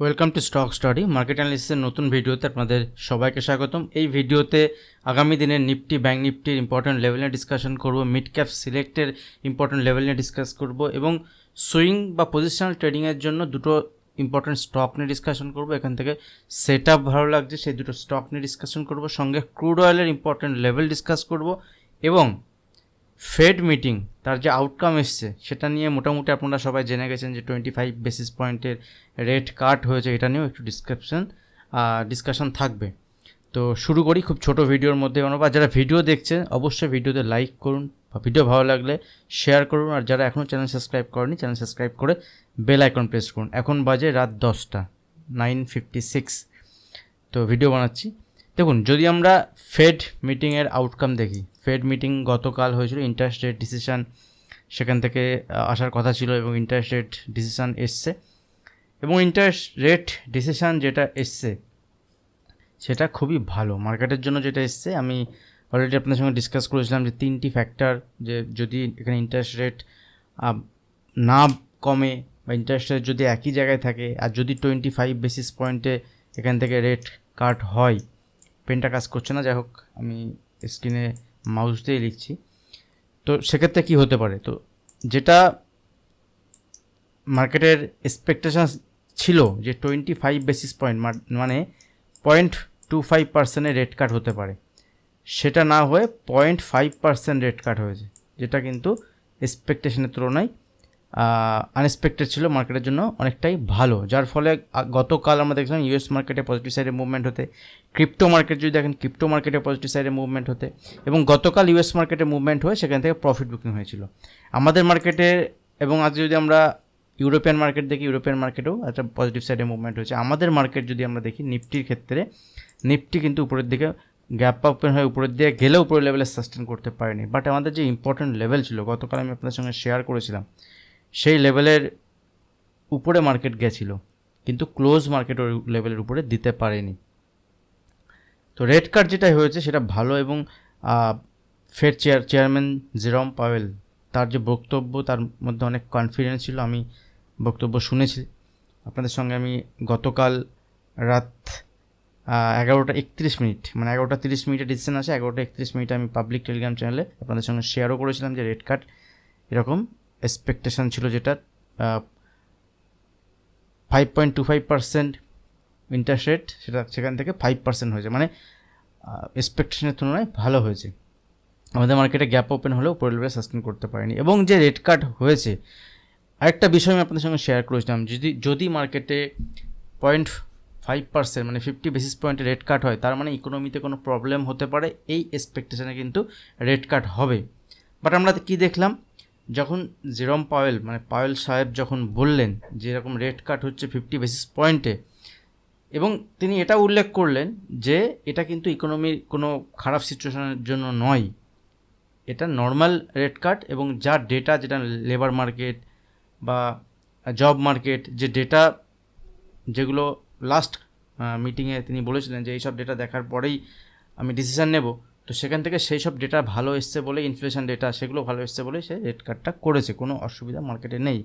Welcome to stock study market অ্যানালিসিসের নতুন ভিডিওতে আপনাদের সবাইকে স্বাগতম। এই ভিডিওতে আগামী দিনের নিফটি ব্যাঙ্ক নিফটির ইম্পর্টেন্ট লেভেল নিয়ে ডিসকাশন করব মিড ক্যাপ সিলেক্টের ইম্পর্টেন্ট লেভেল নিয়ে ডিসকাস করব এবং সুইং বা পজিশনাল ট্রেডিংয়ের জন্য দুটো ইম্পর্টেন্ট স্টক নিয়ে ডিসকাশন করব। এখান থেকে সেট আপ ভালো লাগছে, সেই দুটো স্টক নিয়ে ডিসকাশন করব। সঙ্গে ক্রুড অয়েলের ইম্পর্টেন্ট লেভেল ডিসকাস করব এবং ফেড মিটিং তার যে আউটকাম এসছে, সেটা নিয়ে মোটামুটি আপনারা সবাই জেনে গেছেন যে টোয়েন্টি ফাইভ বেসিস পয়েন্টের রেট কাট হয়েছে, এটা নিয়েও একটু ডিসক্রিপশন ডিসকাশন থাকবে। তো শুরু করি খুব ছোট ভিডিওর মধ্যে আর যারা ভিডিও দেখছেন, অবশ্যই ভিডিওতে লাইক করুন, বা ভিডিও ভালো লাগলে শেয়ার করুন, আর যারা এখনও চ্যানেল সাবস্ক্রাইব করেনি চ্যানেল সাবস্ক্রাইব করে বেল আইকন প্রেস করুন। এখন বাজে রাত দশটা নাইন ফিফটি সিক্স তো ভিডিও বানাচ্ছি। দেখুন, যদি আমরা ফেড মিটিংয়ের আউটকাম দেখি ফেড মিটিং গতকাল হয়েছিল ইন্টারেস্ট রেট ডিসিশান সেখান থেকে আসার কথা ছিল এবং ইন্টারেস্ট রেট ডিসিশান এসছে। এবং ইন্টারেস্ট রেট ডিসিশান যেটা এসছে, সেটা খুবই ভালো। মার্কেটের জন্য যেটা এসছে, আমি অলরেডি আপনাদের সঙ্গে ডিসকাস করেছিলাম যে তিনটি ফ্যাক্টর যে যদি এখানে ইন্টারেস্ট রেট না কমে বা ইন্টারেস্ট রেট যদি একই জায়গায় থাকে, আর যদি টোয়েন্টি ফাইভ বেসিস পয়েন্টে এখান থেকে রেট কাট হয় পেনটা কাজ করছে না যাই হোক আমি স্ক্রিনে মাউস দিয়ে লিখছি। তো সেক্ষেত্রে কী হতে পারে? তো যেটা মার্কেটের এক্সপেকটেশন ছিল যে টোয়েন্টি ফাইভ বেসিস পয়েন্ট মানে পয়েন্ট টু ফাইভ পার্সেন্টের রেট কাট হতে পারে। সেটা না হয়ে point five percent rate cut হয়েছে, যেটা কিন্তু এক্সপেকটেশনের তুলনায় আনএক্সপেক্টেড ছিল মার্কেটের জন্য অনেকটাই ভালো। যার ফলে গতকাল আমরা দেখলাম ইউএস মার্কেটে পজিটিভ সাইডে মুভমেন্ট হতে ক্রিপ্টো মার্কেট যদি দেখেন ক্রিপ্টো মার্কেটে পজিটিভ সাইডে মুভমেন্ট হতে এবং গতকাল ইউএস মার্কেটে মুভমেন্ট হয়ে সেখান থেকে প্রফিট বুকিং হয়েছিল। আমাদের মার্কেটে এবং আজ যদি আমরা ইউরোপিয়ান মার্কেট দেখি ইউরোপিয়ান মার্কেটেও একটা পজিটিভ সাইডে মুভমেন্ট হয়েছে। আমাদের মার্কেট যদি আমরা দেখি নিফটির ক্ষেত্রে নিফটি কিন্তু উপরের দিকে গ্যাপ ওপেন হয়ে উপরের দিকে গেলেও উপরের লেভেলে সাস্টেন করতে পারেনি। বাট আমাদের যে ইম্পর্টেন্ট লেভেল ছিল, গতকাল আমি আপনার সঙ্গে শেয়ার করেছিলাম সেই লেভেলের উপরে মার্কেট গেছিল, কিন্তু ক্লোজ মার্কেট ওই লেভেলের উপরে দিতে পারেনি। তো রেড কার্ড যেটা হয়েছে সেটা ভালো এবং ফের চেয়ার চেয়ারম্যান জেরম পাওয়েল তার যে বক্তব্য তার মধ্যে অনেক কনফিডেন্স ছিল, আমি বক্তব্য শুনেছি। আপনাদের সঙ্গে আমি গতকাল রাত এগারোটা একত্রিশ মিনিট মানে এগারোটা তিরিশ মিনিটে ডিসিশন আসে, এগারোটা একত্রিশ মিনিটে আমি পাবলিক টেলিগ্রাম চ্যানেলে আপনাদের সঙ্গে শেয়ারও করেছিলাম যে রেড কার্ড এরকম এক্সপেকটেশন ছিল যেটা five point two five percent interest rate সেটা সেখান থেকে ফাইভ পার্সেন্ট হয়েছে। মানে এক্সপেকটেশনের তুলনায় ভালো হয়েছে। আমাদের মার্কেটে গ্যাপ ওপেন হলেও উপরের লেভেলে সাস্টেন করতে পারেনি। এবং যে রেট কাট হয়েছে, আরেকটা বিষয় আমি আপনাদের সঙ্গে শেয়ার করেছিলাম যদি যদি মার্কেটে পয়েন্ট ফাইভ পার্সেন্ট মানে ফিফটি বেসিস পয়েন্টে রেট কাট হয়, তার মানে ইকোনমিতে কোনো প্রবলেম হতে পারে। এই এক্সপেকটেশনে কিন্তু রেট কাট হবে। বাট আমরা কী দেখলাম? যখন জেরম পাওয়েল মানে পাওয়েল সাহেব যখন বললেন যে এরকম রেট কাট হচ্ছে ফিফটি বেসিস পয়েন্টে এবং তিনি এটা উল্লেখ করলেন যে এটা কিন্তু ইকোনমির কোনো খারাপ সিচুয়েশনের জন্য নয়। এটা নর্মাল রেট কাট এবং যা ডেটা যেটা লেবার মার্কেট বা জব মার্কেট যে ডেটা যেগুলো লাস্ট মিটিংয়ে তিনি বলেছিলেন যে এইসব ডেটা দেখার পরেই আমি ডিসিশান নেব। তো সেখান থেকে সেই সব ডেটা ভালো এসছে বলে ইনফ্লেশন ডেটা সেগুলো ভালো এসছে বলে সে রেট কার্ডটা করেছে, কোনো অসুবিধা মার্কেটে নেই।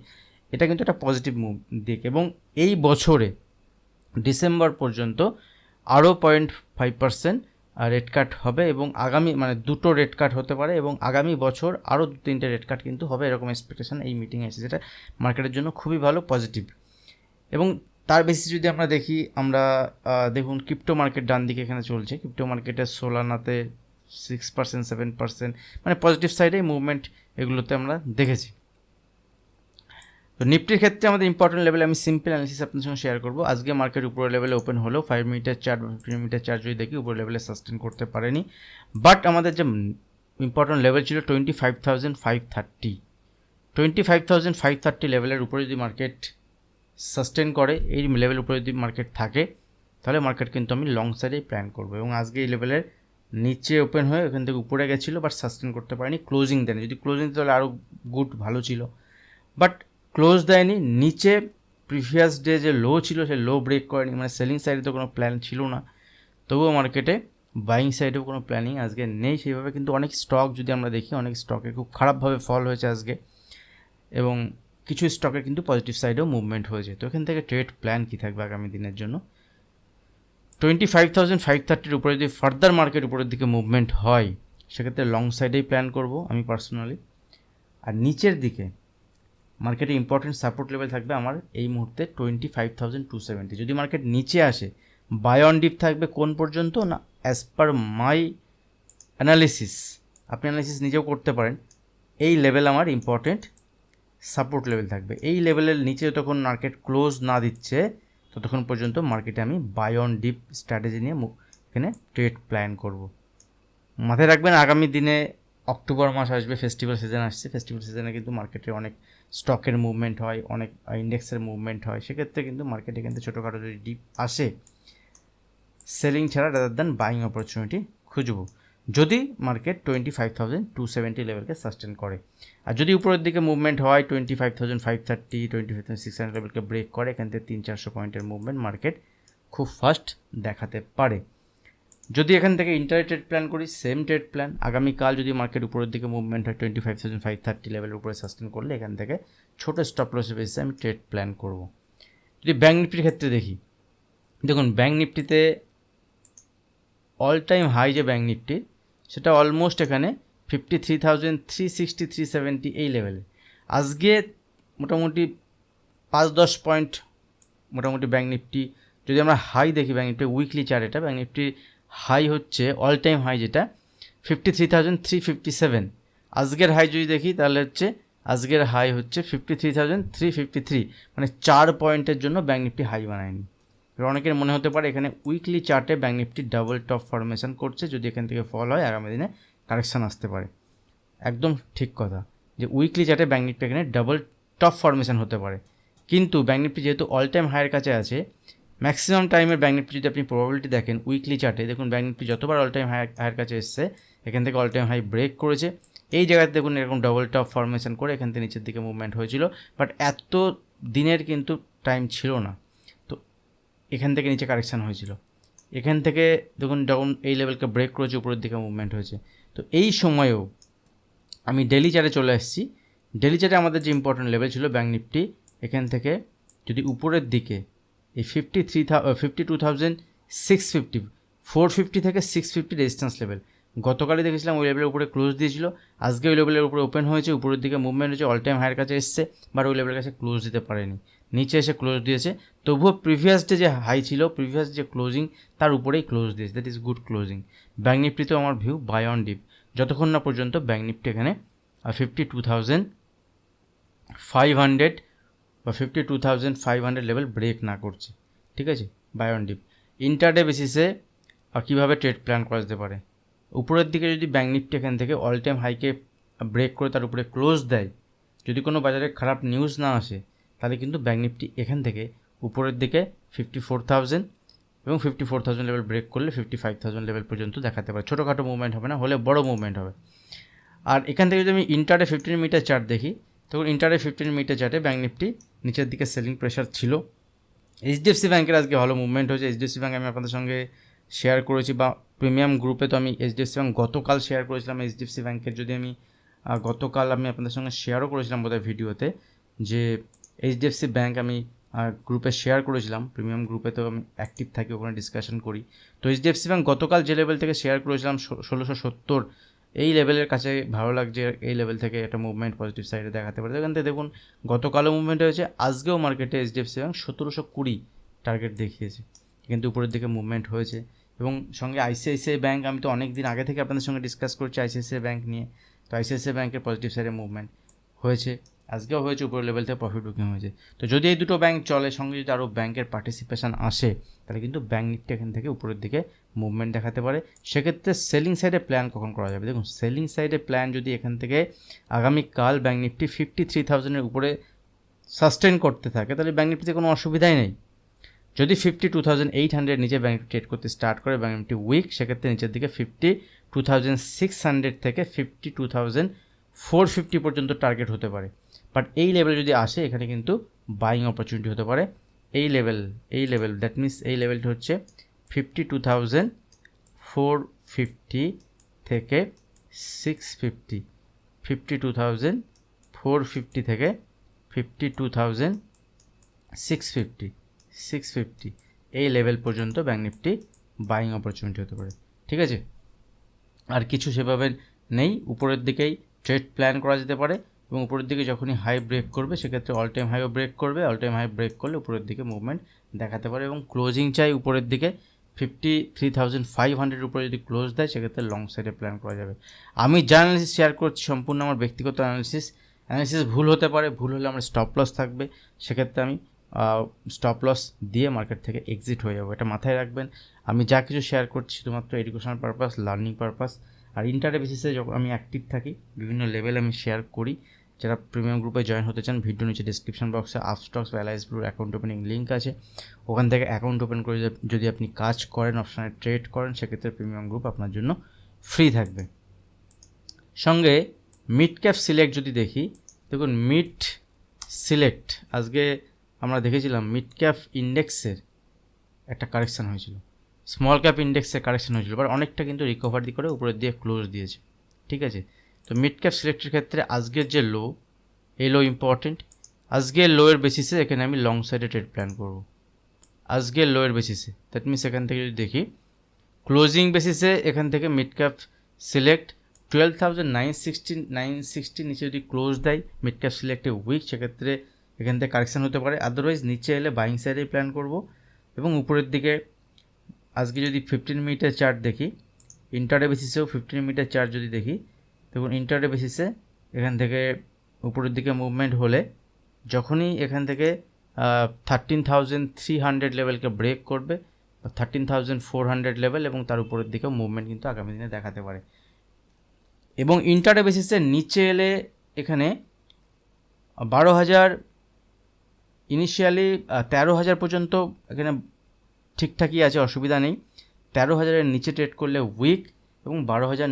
এটা কিন্তু একটা পজিটিভ মুভ দিক এবং এই বছরে, ডিসেম্বর পর্যন্ত আরও point five percent rate cut হবে এবং আগামী মানে দুটো রেট কাট হতে পারে এবং আগামী বছর আরও দু তিনটে রেট কাট কিন্তু হবে এরকম এক্সপেকটেশন এই মিটিংয়ে এসেছে, যেটা মার্কেটের জন্য খুবই ভালো পজিটিভ এবং তার বেশি যদি আমরা দেখি, আমরা দেখুন ক্রিপ্টো মার্কেট ডান দিকে এখানে চলছে। ক্রিপ্টো মার্কেটের সোলানাতে সিক্স পার্সেন্ট সেভেন পার্সেন্ট মানে পজিটিভ সাইডে মুভমেন্ট এগুলোতে আমরা দেখেছি। তো নিফটির ক্ষেত্রে আমাদের ইম্পর্টেন্ট লেভেলে আমি সিম্পল অ্যানালিসিস আপনার সঙ্গে শেয়ার করব। আজকে মার্কেট উপরের লেভেলে ওপেন হলেও ফাইভ মিনিটের চার্ট বা ফিফটিন মিনিটের চার্ট যদি দেখি উপর লেভেলে সাস্টেন করতে পারেনি। বাট আমাদের যে ইম্পর্টেন্ট লেভেল ছিল twenty five thousand five thirty twenty five thousand five thirty লেভেলের উপরে যদি মার্কেট সাস্টেন করে, এই লেভেলের উপরে যদি মার্কেট থাকে, তাহলে মার্কেট কিন্তু আমি লং সাইডেই প্ল্যান করব। এবং আজকে এই লেভেলের নিচে ওপেন হয়ে ওখান থেকে উপরে গেছিল বাট সাস্টেন করতে পারেনি। ক্লোজিং দেয়নি। যদি ক্লোজিং তাহলে আরও গুড ভালো ছিল। বাট ক্লোজ দেয়নি। নিচে প্রিভিয়াস ডে যে লো ছিল, সে লো ব্রেক করেনি। মানে সেলিং সাইডে তো কোনো প্ল্যান ছিল না। তবুও মার্কেটে বাইং সাইডেও কোনো প্ল্যানিং আজকে নেই। সেইভাবে কিন্তু অনেক স্টক যদি আমরা দেখি, অনেক স্টকে খুব খারাপভাবে ফল হয়েছে আজকে। এবং কিছু স্টকে কিন্তু পজিটিভ সাইডেও মুভমেন্ট হয়েছে। তো এখান থেকে ট্রেড প্ল্যান কী থাকবে আগামী দিনের জন্য? টোয়েন্টি ফাইভ থাউজেন্ড ফাইভ থার্টির উপরে যদি ফার্দার মার্কেট উপরের দিকে মুভমেন্ট হয়, সেক্ষেত্রে লং সাইডেই প্ল্যান করব আমি পার্সোনালি আর নিচের দিকে মার্কেটে ইম্পর্টেন্ট সাপোর্ট লেভেল থাকবে আমার এই মুহূর্তে twenty five thousand two seventy যদি মার্কেট নিচে আসে বাই অন ডিপ থাকবে কোন পর্যন্ত না অ্যাজ পার মাই অ্যানালিসিস আপনি অ্যানালিসিস নিজেও করতে পারেন। এই লেভেল আমার ইম্পর্টেন্ট সাপোর্ট লেভেল থাকবে। এই লেভেলের নিচে যতক্ষণ মার্কেট ক্লোজ না দিচ্ছে ততক্ষণ পর্যন্ত মার্কেটে আমি বাই অন ডিপ স্ট্র্যাটেজি নিয়ে এখানে ট্রেড প্ল্যান করব। মাথায় রাখবেন আগামী দিনে অক্টোবর মাস আসবে ফেস্টিভ্যাল সিজন আসছে। ফেস্টিভ্যাল সিজনে কিন্তু মার্কেটে অনেক স্টকের মুভমেন্ট হয়, অনেক ইন্ডেক্সের মুভমেন্ট হয়। সেক্ষেত্রে কিন্তু মার্কেটে কিন্তু ছোটোখাটো যদি ডিপ আসে সেলিং ছাড়া রাদার দ্যান বাইং অপরচুনিটি খুঁজবো। যদি market twenty five thousand two seventy লেভেলকে sustain করে। আর যদি উপরের দিকে মুভমেন্ট হয় twenty five thousand five thirty twenty five thousand six hundred লেভেলকে break করে, এখান থেকে তিন চারশো পয়েন্টের মুভমেন্ট মার্কেট খুব ফাস্ট দেখাতে পারে। যদি এখান থেকে ইন্টারে ট্রেড প্ল্যান করি সেম ট্রেড প্ল্যান আগামীকাল যদি মার্কেট উপরের দিকে মুভমেন্ট হয় twenty five thousand five thirty লেভেলের উপরে সাস্টেন করলে এখান থেকে ছোটো স্টপ লসে বেসে আমি ট্রেড প্ল্যান করব। যদি ব্যাঙ্ক নিফটির ক্ষেত্রে দেখি, দেখুন ব্যাঙ্ক নিফটিতে অল টাইম হাই যে ব্যাঙ্ক নিফটি সেটা অলমোস্ট এখানে fifty three thousand three sixty three seventy এই লেভেলে আজকে মোটামুটি পাঁচ দশ পয়েন্ট মোটামুটি ব্যাঙ্ক নিফটি যদি আমরা হাই দেখি ব্যাঙ্ক নিফটি উইকলি চার্ট এটা ব্যাঙ্ক নিফটি হাই হচ্ছে অল টাইম হাই যেটা fifty three thousand three fifty seven আজকের হাই যদি দেখি তাহলে হচ্ছে, আজকের হাই হচ্ছে fifty three thousand three fifty three মানে চার পয়েন্টের জন্য ব্যাঙ্ক নিফটি হাই বানায়নি। অনেকের মনে হতে পারে এখানে উইকলি চার্টে bank Nifty double top formation করছে, যদি এখান থেকে ফল হয়, আগামী দিনে কারেকশান আসতে পারে। একদম ঠিক কথা যে উইকলি চার্টে ব্যাঙ্ক নিফটি এখানে ডাবল টপ ফরমেশন হতে পারে। কিন্তু ব্যাঙ্ক নিফটি যেহেতু অল টাইম হাইয়ের কাছে আছে ম্যাক্সিমাম টাইমের ব্যাঙ্ক নিফটি যদি আপনি প্রবাবিলিটি দেখেন উইকলি চার্টে দেখুন ব্যাঙ্ক নিফটি যতবার অল টাইম হাই হাইয়ের কাছে এসছে, এখান থেকে অল টাইম হাই ব্রেক করেছে। এই জায়গাতে দেখুন এরকম ডবল টপ ফরমেশন করে এখান থেকে নিচের দিকে মুভমেন্ট হয়েছিল বাট এত দিনের কিন্তু টাইম ছিল না। এখান থেকে নিচে কারেকশান হয়েছিল। এখান থেকে দেখুন যখন এই লেভেলকে ব্রেক করেছে, উপরের দিকে মুভমেন্ট হয়েছে। তো এই সময়েও আমি ডেলি চার্টে চলে এসেছি ডেলি চার্টে আমাদের যে ইম্পর্টেন্ট লেভেল ছিল ব্যাঙ্ক নিফটি এখান থেকে যদি উপরের দিকে এই fifty three fifty two thousand six fifty four fifty থেকে সিক্স ফিফটি রেজিস্ট্যান্স লেভেল গতকালই দেখেছিলাম ওই লেভেলের উপরে ক্লোজ দিয়েছিল। আজকে ওই লেভেলের উপরে ওপেন হয়েছে, উপরের দিকে মুভমেন্ট হয়েছে অল টাইম হায়ার কাছে এসছে বাট ওই লেভেলের কাছে ক্লোজ দিতে পারেনি। নিচে এসে ক্লোজ দিয়েছে। তবুও প্রিভিয়াস ডে যে হাই ছিল প্রিভিয়াস যে ক্লোজিং তার উপরেই ক্লোজ দিয়েছে। That is good closing bank নিফটিতেও আমার ভিউ বাই অন ডিপ যতক্ষণ না পর্যন্ত ব্যাঙ্ক নিফটি এখানে fifty two thousand five hundred বা fifty two thousand five hundred level break না করছে। ঠিক আছে? বাই অন ডিপ ইন্টারডে বেসিসে কীভাবে ট্রেড প্ল্যান করা যেতে পারে? উপরের দিকে যদি ব্যাঙ্ক নিফটি এখান থেকে অল টাইম হাইকে ব্রেক করে তার উপরে ক্লোজ দেয়, যদি কোনো বাজারে খারাপ নিউজ না আসে তাহলে কিন্তু ব্যাঙ্ক নিফটি এখান থেকে উপরের দিকে ফিফটি ফোর থাউজেন্ড এবং fifty four thousand level break করলে ফিফটি ফাইভ থাউজেন্ড লেভেল পর্যন্ত দেখাতে পারে। ছোটোখাটো মুভমেন্ট হবে না, হলে বড় মুভমেন্ট হবে। আর এখান থেকে যদি আমি ইন্টারে ফিফটিন মিটার চার্ট দেখি, তখন ইন্টারে ফিফটিন মিটার চার্টে ব্যাঙ্ক নিফটি নিচের দিকে সেলিং প্রেশার ছিল। এইচডিএফসি ব্যাঙ্কের আজকে ভালো মুভমেন্ট হয়েছে। এইচডিএফসি ব্যাঙ্ক আমি আপনাদের সঙ্গে শেয়ার করেছি বা প্রিমিয়াম গ্রুপে তো আমি এইচডিএফসি ব্যাঙ্ক গতকাল শেয়ার করেছিলাম। এইচডিএফসি ব্যাঙ্কের যদি আমি গতকাল আমি আপনাদের সঙ্গে শেয়ারও করেছিলাম বোধহয় ভিডিওতে যে এইচডিএফসি ব্যাঙ্ক আমি গ্রুপে শেয়ার করেছিলাম প্রিমিয়াম গ্রুপে তো আমি অ্যাক্টিভ থাকি, ওখানে ডিসকাশন করি। তো এইচডিএফসি ব্যাঙ্ক গতকাল যে লেভেল থেকে শেয়ার করেছিলাম ষোলোশো সত্তর, এই লেভেলের কাছে ভালো লাগছে, এই লেভেল থেকে একটা মুভমেন্ট পজিটিভ সাইডে দেখাতে পারে। এখান থেকে দেখুন, গতকালও মুভমেন্ট হয়েছে, আজকেও মার্কেটে এইচডিএফসি ব্যাঙ্ক সতেরোশো কুড়ি টার্গেট দেখিয়েছে। কিন্তু উপরের দিকে মুভমেন্ট হয়েছে এবং সঙ্গে আইসিআইসিআই ব্যাঙ্ক আমি তো অনেক দিন আগে থেকে আপনাদের সঙ্গে ডিসকাস করছি আইসিআইসিআই ব্যাঙ্ক নিয়ে। তো আইসিআইসিআই ব্যাঙ্কের পজিটিভ সাইডে মুভমেন্ট হয়েছে। আজকেও হয়েছে, উপরের লেভেল থেকে প্রফিট বুকিং হয়েছে। তো যদি এই দুটো ব্যাংক চলে, সঙ্গে যদি আরও ব্যাঙ্কের পার্টিসিপেশন আসে, তাহলে কিন্তু ব্যাঙ্ক নিফটি এখান থেকে উপরের দিকে মুভমেন্ট দেখাতে পারে। সেক্ষেত্রে সেলিং সাইডে প্ল্যান কখন করা যাবে? দেখুন সেলিং সাইডে প্ল্যান যদি এখান থেকে আগামীকাল ব্যাঙ্ক নিফটি ফিফটি থ্রি থাউজেন্ডের উপরে সাস্টেন করতে থাকে, তাহলে ব্যাঙ্ক নিফটিতে কোনো অসুবিধাই নেই। যদি fifty two thousand eight hundred নিচে ব্যাঙ্ক ট্রেড করতে স্টার্ট করে ব্যাঙ্ক নিফটি উইক সেক্ষেত্রে নিচের দিকে fifty two thousand six hundred থেকে fifty two thousand four fifty পর্যন্ত টার্গেট হতে পারে। বাট এই লেভেলে যদি আসে, এখানে কিন্তু বাইং অপরচুনিটি হতে পারে। এই লেভেল এই লেভেল দ্যাট মিনস এই লেভেলটি হচ্ছে fifty two thousand four fifty থেকে six fifty fifty two thousand four fifty থেকে fifty two thousand six fifty six fifty এই লেভেল পর্যন্ত ব্যাঙ্ক নিফটি বাইং অপরচুনিটি হতে পারে। ঠিক আছে? আর কিছু সেভাবে নেই। উপরের দিকেই ট্রেড প্ল্যান করা যেতে পারে। এবং উপরের দিকে যখনই হাই ব্রেক করবে, সেক্ষেত্রে অল টাইম হাইও ব্রেক করবে। অল টাইম হাই ব্রেক করলে উপরের দিকে মুভমেন্ট দেখাতে পারে এবং ক্লোজিং চাই উপরের দিকে। Fifty three thousand five hundred উপরে যদি ক্লোজ দেয়, সেক্ষেত্রে লং সাইডে প্ল্যান করা যাবে। আমি যা অ্যানালিসিস শেয়ার করছি, সম্পূর্ণ আমার ব্যক্তিগত অ্যানালিসিস অ্যানালিসিস ভুল হতে পারে। ভুল হলে আমার স্টপ লস থাকবে। সেক্ষেত্রে আমি স্টপ লস দিয়ে মার্কেট থেকে এক্সিট হয়ে যাব। এটা মাথায় রাখবেন। আমি যা কিছু শেয়ার করছি শুধুমাত্র এডুকেশনাল পারপাস লার্নিং পারপাস আর ইন্টারডে বেসিসে যখন আমি অ্যাক্টিভ থাকি, বিভিন্ন লেভেল আমি শেয়ার করি যারা প্রিমিয়াম গ্রুপে জয়েন হতে চান ভিডিও নিচে ডিসক্রিপশন বক্সে আপস্টক্স বা এলআইএস ব্লুর অ্যাকাউন্ট ওপেনিং লিঙ্ক আছে। ওখান থেকে অ্যাকাউন্ট ওপেন করে যদি- যদি আপনি কাজ করেন অপশানে ট্রেড করেন, সেক্ষেত্রে প্রিমিয়াম গ্রুপ আপনার জন্য ফ্রি থাকবে। সঙ্গে মিড ক্যাপ সিলেক্ট যদি দেখি, দেখুন মিড সিলেক্ট আজকে আমরা দেখেছিলাম মিড ক্যাপ ইন্ডেক্সের একটা কারেকশান হয়েছিল। স্মল ক্যাপ ইন্ডেক্সের কারেকশান হয়েছিল বাট অনেকটা কিন্তু রিকভারি করে উপরের দিয়ে ক্লোজ দিয়েছে। ঠিক আছে? তো মিড ক্যাপ সিলেক্টের ক্ষেত্রে আজকের যে লো এই লো ইম্পর্টেন্ট আজকের লোয়ের বেসিসে এখানে আমি লং সাইডে ট্রেড প্ল্যান করব। আজকের লোয়ের বেসিসে দ্যাট মিনস এখান থেকে যদি দেখি ক্লোজিং বেসিসে এখান থেকে mid cap select twelve thousand nine sixty nine sixty নিচে যদি ক্লোজ দেয় মিড ক্যাপ সিলেক্টে উইক সেক্ষেত্রে এখান থেকে কারেকশান হতে পারে। আদারওয়াইজ নিচে এলে বাইং সাইডেই প্ল্যান করব। এবং উপরের দিকে আজকে যদি ফিফটিন মিনিটের চার্ট দেখি ইন্টারডে বেসিসেও ফিফটিন মিনিটের চার্ট যদি দেখি দেখুন ইন্টারডে বেসিসে এখান থেকে উপরের দিকে মুভমেন্ট হলে যখনই এখান থেকে থার্টিন থাউজেন্ড থ্রি হান্ড্রেড লেভেলকে ব্রেক করবে thirteen thousand four hundred level এবং তার উপরের দিকেও মুভমেন্ট কিন্তু আগামী দিনে দেখাতে পারে। এবং ইন্টারডে বেসিসে নিচে এলে এখানে বারো হাজার ইনিশিয়ালি তেরো হাজার পর্যন্ত এখানে ঠিকঠাকই আছে, অসুবিধা নেই। তেরো হাজারের নিচে ট্রেড করলে উইক এবং বারো হাজার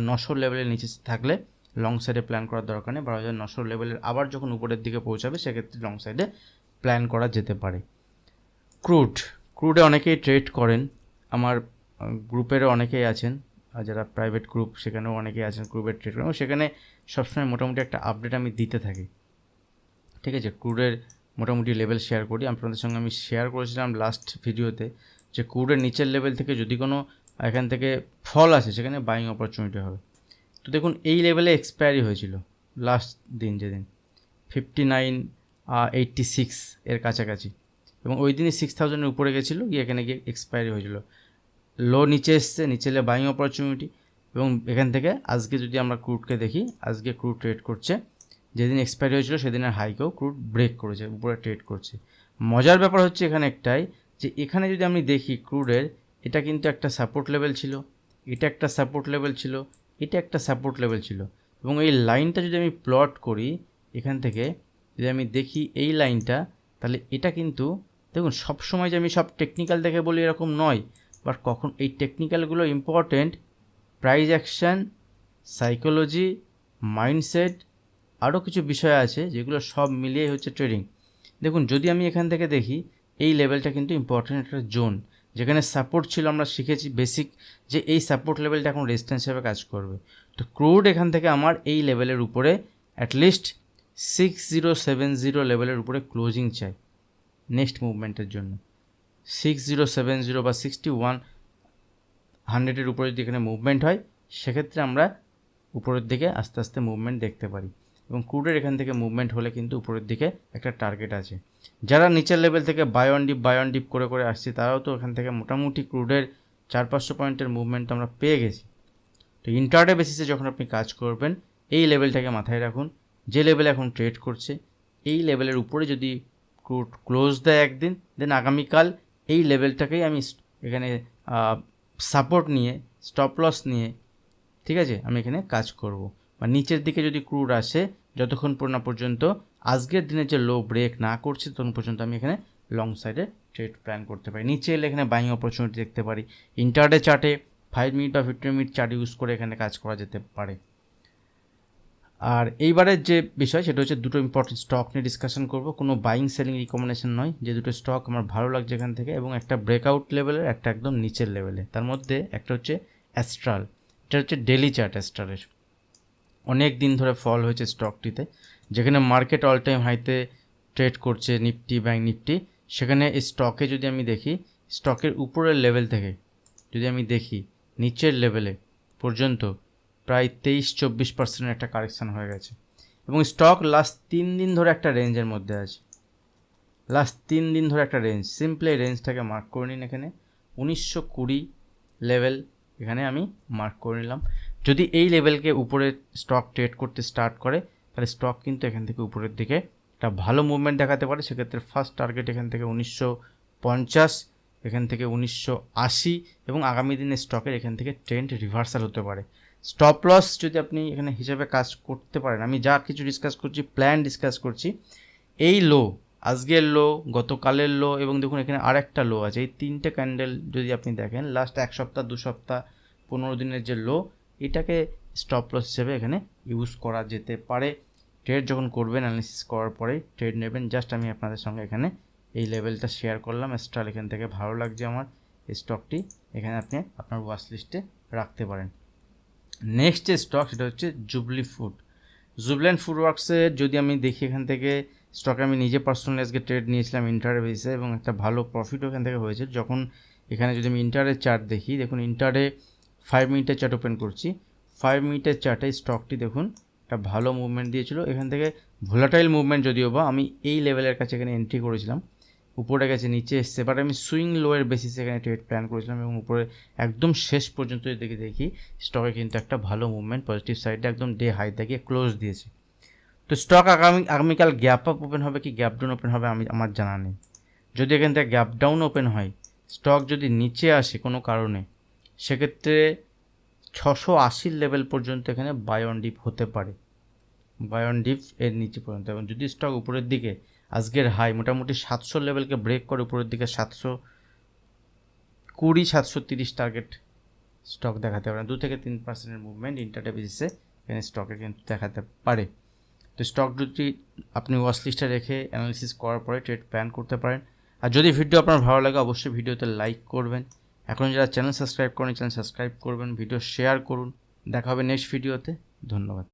নশো লেভেলের নিচে থাকলে লং সাইডে প্ল্যান করার দরকার নেই। বারো হাজার, নশো লেভেলের আবার যখন উপরের দিকে পৌঁছাবে, সেক্ষেত্রে লং সাইডে প্ল্যান করা যেতে পারে। ক্রুড ক্রুডে অনেকেই ট্রেড করেন। আমার গ্রুপেরও অনেকেই আছেন। যারা প্রাইভেট গ্রুপ সেখানেও অনেকেই আছেন গ্রুপের ট্রেড করেন। এবং সেখানে সবসময় মোটামুটি একটা আপডেট আমি দিতে থাকি। ঠিক আছে? ক্রুডের মোটামুটি লেভেল শেয়ার করি। আপনাদের সঙ্গে আমি শেয়ার করেছিলাম লাস্ট ভিডিওতে যে ক্রুডের নিচের লেভেল থেকে যদি কোনো এখান থেকে ফল আসে, সেখানে বাইং অপরচুনিটি হবে। তো দেখুন, এই লেভেলে এক্সপায়ারি হয়েছিল লাস্ট দিন যেদিন ফিফটি নাইন এইটটি সিক্স এর কাছাকাছি। এবং ওই দিনই সিক্স থাউজেন্ডের উপরে গেছিল, গিয়ে এখানে গিয়ে এক্সপায়ারি হয়েছিল। লো নিচে এসছে, নিচে এলে বাইং অপরচুনিটি এবং এখান থেকে আজকে যদি আমরা ক্রুডকে দেখি, আজকে ক্রুড ট্রেড করছে। যেদিন এক্সপায়ারি হয়েছিল, সেদিনের হাইকেও ক্রুড ব্রেক করেছে, উপরে ট্রেড করছে। মজার ব্যাপার হচ্ছে এখানে একটাই যে, এখানে যদি আমি দেখি ক্রুডের এটা কিন্তু একটা সাপোর্ট লেভেল ছিল, এটা একটা সাপোর্ট লেভেল ছিল, এটা একটা সাপোর্ট লেভেল ছিল। এবং এই লাইনটা যদি আমি প্লট করি এখান থেকে, যদি আমি দেখি এই লাইনটা, তাহলে এটা কিন্তু, দেখুন সব সময় যে আমি সব টেকনিক্যাল দেখে বলি এরকম নয় বাট কখন এই টেকনিক্যালগুলো important price action psychology mindset আরও কিছু বিষয় আছে যেগুলো সব মিলিয়ে হচ্ছে ট্রেডিং দেখুন, যদি আমি এখান থেকে দেখি, এই লেভেলটা কিন্তু ইম্পর্টেন্ট একটা জোন যেখানে সাপোর্ট ছিল, আমরা শিখেছি বেসিক যে এই সাপোর্ট লেভেলটা এখন রেজিস্ট্যান্স হিসেবে কাজ করবে। তো ক্রুড এখান থেকে আমার এই লেভেলের উপরে at least six zero seven zero লেভেলের উপরে ক্লোজিং চাই নেক্সট মুভমেন্টের জন্য। সিক্স জিরো সেভেন জিরো বা সিক্সটি ওয়ান হান্ড্রেডের উপরে যদি এখানে মুভমেন্ট হয়, সেক্ষেত্রে আমরা উপরের দিকে আস্তে আস্তে মুভমেন্ট দেখতে পারি। এবং ক্রুডের এখান থেকে মুভমেন্ট হলে কিন্তু উপরের দিকে একটা টার্গেট আছে। যারা নিচের লেভেল থেকে buy on dip buy on dip করে করে আসছে, তারাও তো এখান থেকে মোটামুটি ক্রুডের চার পাঁচশো পয়েন্টের মুভমেন্ট আমরা পেয়ে গেছি। তো ইন্টারডে বেসিসে যখন আপনি কাজ করবেন, এই লেভেলটাকে মাথায় রাখুন। যে লেভেলে এখন ট্রেড করছে, এই লেভেলের উপরে যদি ক্রুড ক্লোজ দেয় একদিন দেন আগামীকাল এই লেভেলটাকেই আমি এখানে সাপোর্ট নিয়ে স্টপ লস নিয়ে, ঠিক আছে, আমি এখানে কাজ করব। বা নিচের দিকে যদি ক্রুড আসে, যতক্ষণ না পর্যন্ত আজকের দিনে যে লো ব্রেক না করছে তখন পর্যন্ত আমি এখানে লং সাইডে ট্রেড প্ল্যান করতে পারি। নিচে এলে এখানে বাইং অপরচুনিটি দেখতে পারি। ইন্টারডে চার্টে ফাইভ মিনিট বা ফিফটিন মিনিট চার্ট ইউজ করে এখানে কাজ করা যেতে পারে। আর এইবারের যে বিষয়, সেটা হচ্ছে দুটো ইম্পর্টেন্ট স্টক নিয়ে ডিসকাশন করব। কোনো বাইং সেলিং রিকমেন্ডেশন নয়। যে দুটো স্টক আমার ভালো লাগছে এখান থেকে এবং একটা ব্রেকআউট লেভেলের একটা একদম নিচের লেভেলে তার মধ্যে একটা হচ্ছে অ্যাস্ট্রাল এটা হচ্ছে ডেলি চার্ট অ্যাস্ট্রালের অনেক দিন ধরে ফল হয়েছে স্টকটিতে যেখানে মার্কেট অল টাইম হাইতে ট্রেড করছে নিফটি ব্যাঙ্ক নিফটি সেখানে স্টকে যদি আমি দেখি স্টকের উপরের লেভেল থেকে, যদি আমি দেখি, নিচের লেভেলে পর্যন্ত প্রায় তেইশ চব্বিশ পার্সেন্টের একটা কারেকশান হয়ে গেছে। এবং স্টক লাস্ট তিন দিন ধরে একটা রেঞ্জের মধ্যে আছে। লাস্ট তিন দিন ধরে একটা রেঞ্জ সিম্পলি রেঞ্জটাকে মার্ক করে নিন এখানে। উনিশশো কুড়ি লেভেল এখানে আমি মার্ক করে নিলাম। যদি এই লেভেলকে উপরে স্টক ট্রেড করতে স্টার্ট করে, তাহলে স্টক কিন্তু এখান থেকে উপরের দিকে একটা ভালো মুভমেন্ট দেখাতে পারে। সেক্ষেত্রে ফার্স্ট টার্গেট এখান থেকে উনিশশো পঞ্চাশ, এখান থেকে উনিশশো আশি এবং আগামী দিনে স্টকের এখান থেকে ট্রেন্ড রিভার্সাল হতে পারে। স্টপ লস যদি আপনি এখানে হিসাবে কাজ করতে পারেন, আমি যা কিছু ডিসকাস করছি প্ল্যান ডিসকাস করছি, এই লো আজকের লো গতকালের লো এবং দেখুন এখানে আর একটা লো আছে। এই তিনটে ক্যান্ডেল যদি আপনি দেখেন লাস্ট এক সপ্তাহ, দু সপ্তাহ, পনেরো দিনের যে লো এটাকে স্টপ লস হিসেবে এখানে ইউজ করা যেতে পারে। ট্রেড যখন করবেন অ্যানালিসিস করার পরেই ট্রেড নেবেন। জাস্ট আমি আপনাদের সঙ্গে এখানে এই লেভেলটা শেয়ার করলাম। স্টল এখান থেকে ভালো লাগছে আমার। স্টকটি এখানে আপনি আপনার ওয়াচ লিস্টে রাখতে পারেন। নেক্সট যে স্টক সেটা হচ্ছে জুবলি ফুড জুবল্যান্ড ফুড ওয়ার্কসের যদি আমি দেখি এখান থেকে স্টকে আমি নিজে পার্সোনালি আজকে ট্রেড নিয়েছিলাম ইন্টারে বেসে এবং একটা ভালো প্রফিটও এখান থেকে হয়েছে। যখন এখানে যদি আমি ইন্টারের চার্ট দেখি, দেখুন ইন্টারে ফাইভ মিনিটের চার্ট ওপেন করছি। ফাইভ মিনিটের চার্টে স্টকটি দেখুন, একটা ভালো মুভমেন্ট দিয়েছিল। এখান থেকে ভোলাটাইল মুভমেন্ট যদিও বা আমি এই লেভেলের কাছে এখানে এন্ট্রি করেছিলাম, উপরে গেছে, নিচে এসছে বাট আমি সুইং লোয়ের বেসিসে এখানে ট্রেড প্ল্যান করেছিলাম এবং উপরে একদম শেষ পর্যন্ত দেখি দেখি স্টকে কিন্তু একটা ভালো মুভমেন্ট পজিটিভ সাইডে একদম ডে হাই থেকে ক্লোজ দিয়েছে। তো স্টক আগামী, আগামীকাল গ্যাপ আপ ওপেন হবে কি গ্যাপ ডাউন ওপেন হবে আমি, আমার জানা নেই। যদি এখান থেকে গ্যাপ ডাউন ওপেন হয় স্টক যদি নিচে আসে কোনো কারণে সেক্ষেত্রে ছশো আশির লেভেল পর্যন্ত এখানে বাই অন ডিপ হতে পারে। বাই অন ডিপ এর নিচে পর্যন্ত। এবং যদি স্টক উপরের দিকে, আজকের হাই মোটামুটি সাতশো লেভেলকে ব্রেক করে উপরের দিকে সাতশো কুড়ি সাতশো তিরিশ টার্গেট স্টক দেখাতে পারে দু থেকে তিন পার্সেন্টের মুভমেন্ট ইন্টারডে বেসিসে এখানে স্টকে কিন্তু দেখাতে পারে। তো স্টক যদি আপনি ওয়াচ লিস্টে রেখে অ্যানালিসিস করার পরে ট্রেড প্ল্যান করতে পারেন। আর যদি ভিডিও আপনার ভালো লাগে, অবশ্যই ভিডিওতে লাইক করবেন। এখন যারা চ্যানেল সাবস্ক্রাইব করেন, চ্যানেল সাবস্ক্রাইব করবেন, ভিডিও শেয়ার করুন। দেখা হবে নেক্সট ভিডিওতে। ধন্যবাদ।